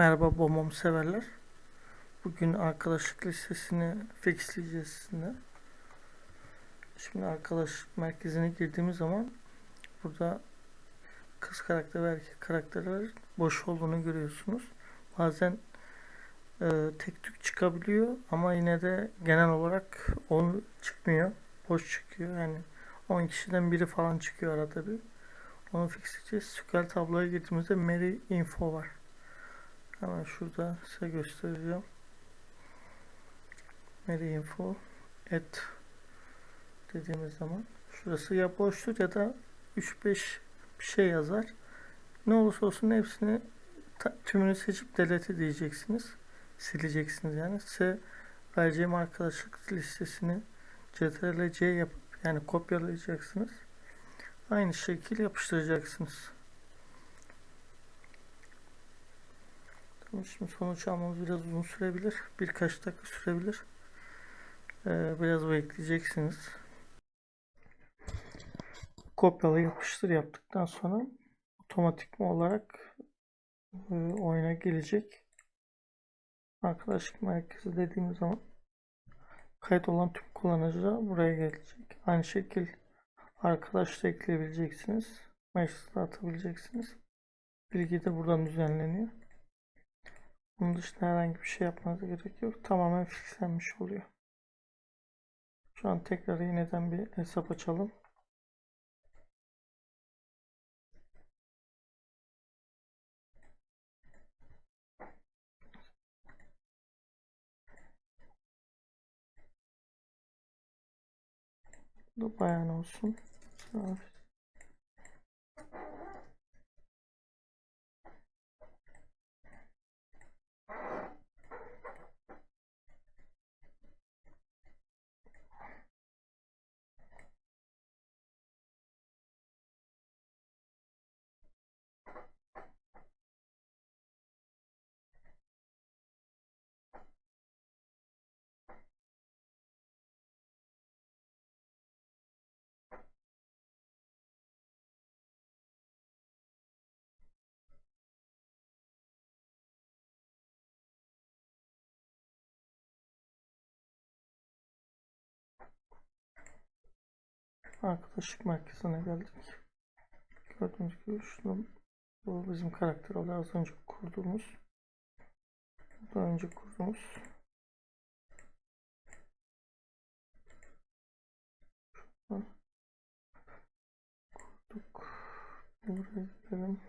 Merhaba bomom severler. Bugün arkadaşlık listesini fixleyeceğiz sizinle. Şimdi arkadaşlık merkezine girdiğimiz zaman burada kız karakter ve erkek karakterler boş olduğunu görüyorsunuz. Bazen e, tek tük çıkabiliyor ama yine de genel olarak 10 çıkmıyor. Boş çıkıyor. Yani 10 kişiden biri falan çıkıyor arada bir. Onu fixleyeceğiz. Sükel tabloya girdiğimizde Mary info var. Hemen şurada size göstereceğim. Mary info et dediğimiz zaman şurası ya boştur ya da 3-5 bir şey yazar. Ne olursa olsun hepsini tümünü seçip delete diyeceksiniz. Sileceksiniz yani. Size vereceğim arkadaşlık listesini Ctrl C yapıp yani kopyalayacaksınız. Aynı şekil yapıştıracaksınız. Şimdi sonuç almamız biraz uzun sürebilir. Birkaç dakika sürebilir. Ee, biraz bekleyeceksiniz. Kopyala yapıştır yaptıktan sonra otomatik olarak e, oyuna gelecek. Arkadaşlık merkezi dediğimiz zaman kayıt olan tüm kullanıcılar buraya gelecek. Aynı şekil arkadaş da ekleyebileceksiniz. Mesaj da atabileceksiniz. Bilgi de buradan düzenleniyor. Bunun dışında herhangi bir şey yapmanıza gerek yok. Tamamen fixlenmiş oluyor. Şu an tekrar yeniden bir hesap açalım. Bu bayan olsun. Sağ Arkadaşlık merkezine geldik. Gördüğünüz gibi şurada bu bizim karakter oluyor. Az önce kurduğumuz. Daha önce kurduğumuz. Şuradan kurduk. Buraya gidelim.